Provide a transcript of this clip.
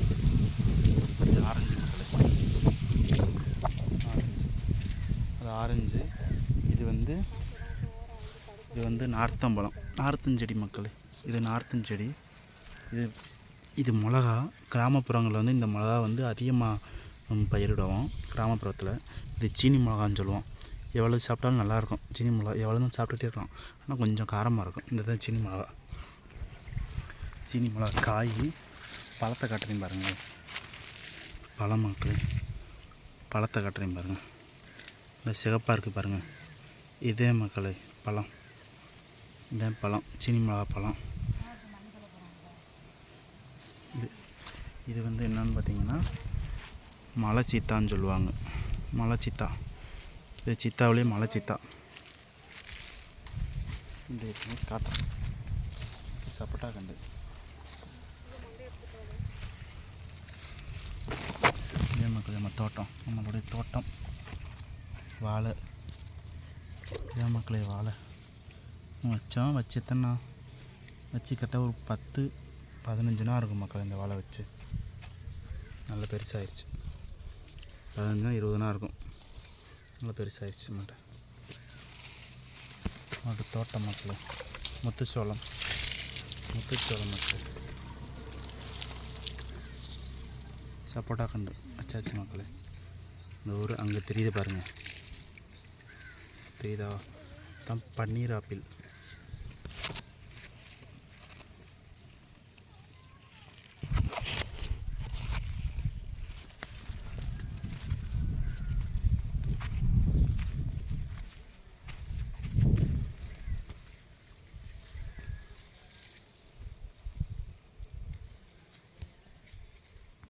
Orange இது orange மக்களே orange அது ஆரஞ்சு இது வந்து இது வந்து நார்த்தம்பழம். நார்த்தஞ்செடி மக்களே. இது நார்த்தஞ்செடி. இது இது மிளகா. கிராமப்புறங்களில் வந்து இந்த மிளகா வந்து அதிகமாக பயிரிடுவோம் கிராமப்புறத்தில். இது சீனி மிளகான்னு சொல்லுவோம். எவ்வளோ சாப்பிட்டாலும் நல்லாயிருக்கும். சீனி மிளகா எவ்வளோ தான் சாப்பிட்டுட்டே இருக்கலாம். ஆனால் கொஞ்சம் காரமாக இருக்கும். இந்த தான் சீனி மிளகா. சீனி மிளகா காய். பழத்தை காட்டுறேன் பாருங்கள் பழமாக்கு பழத்தை காட்டுறேன் பாருங்கள் இந்த சிகப்பாக இருக்குது பாருங்கள் இதே மக்களே பழம். இதே பழம். சீனி மிளகா பழம். இது இது வந்து என்னன்னு பார்த்தீங்கன்னா மலை சீத்தான்னு சொல்லுவாங்க. மலை சீத்தா இது சித்தாவிலே மலை சீத்தா இந்த இது காட்டுறேன். சப்போட்டா கண்டு இதே மக்கள் நம்ம தோட்டம் நம்மளுடைய தோட்டம். வாழை. இதே மக்களே வாழை. வச்சோம் வச்சு எத்தனை வச்சு கட்ட ஒரு பத்து பதினஞ்சு நாள் இருக்கும் மக்கள் இந்த வாழை வச்சு. நல்ல பெருசாகிடுச்சு பதினஞ்சு நாள் இருபது நாள் இருக்கும். நல்லா பெருசாகிடுச்சு மாட்டேன் அது தோட்டம் மக்கள். முத்துச்சோளம். முத்துச்சோளம் மக்கள். சப்போட்டா கண்டு. அச்சாச்சு மக்களே. இந்த ஊர் அங்கே தெரியுது பாருங்கள் தெரியுதா? தான் பன்னீர் ஆப்பிள்.